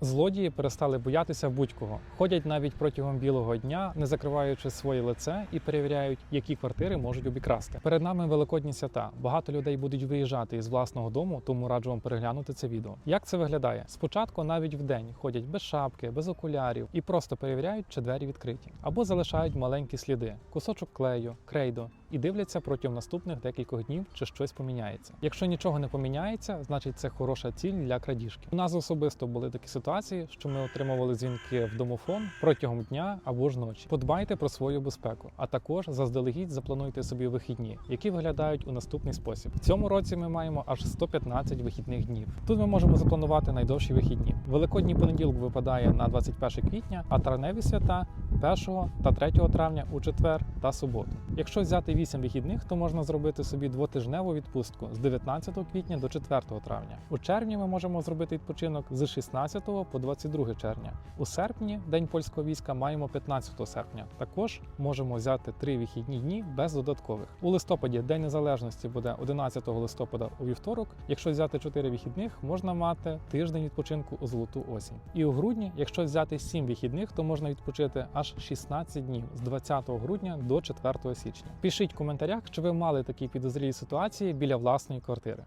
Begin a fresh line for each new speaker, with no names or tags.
Злодії перестали боятися будь-кого. Ходять навіть протягом білого дня, не закриваючи своє лице і перевіряють, які квартири можуть обікрасти. Перед нами великодні свята. Багато людей будуть виїжджати із власного дому, тому раджу вам переглянути це відео. Як це виглядає? Спочатку навіть вдень ходять без шапки, без окулярів і просто перевіряють, чи двері відкриті, або залишають маленькі сліди, кусочок клею, крейдо, і дивляться протягом наступних декількох днів, чи щось поміняється. Якщо нічого не поміняється, значить це хороша ціль для крадіжки. У нас особисто були такі ситуації, що ми отримували дзвінки в домофон протягом дня або ж ночі. Подбайте про свою безпеку, а також заздалегідь заплануйте собі вихідні, які виглядають у наступний спосіб. В цьому році ми маємо аж 115 вихідних днів. Тут ми можемо запланувати найдовші вихідні. Великодній понеділок випадає на 21 квітня, а травневі свята 1 та 3 травня у четвер та суботу. Якщо взяти 8 вихідних, то можна зробити собі двотижневу відпустку з 19 квітня до 4 травня. У червні ми можемо зробити відпочинок з 16 по 22 червня. У серпні, день польського війська, маємо 15 серпня. Також можемо взяти три вихідні дні без додаткових. У листопаді День Незалежності буде 11 листопада у вівторок. Якщо взяти 4 вихідних, можна мати тиждень відпочинку у золоту осінь. І у грудні, якщо взяти 7 вихідних, то можна відпочити аж 16 днів з 20 грудня до 4 січня. Пишіть в коментарях, чи ви мали такі підозрілі ситуації біля власної квартири.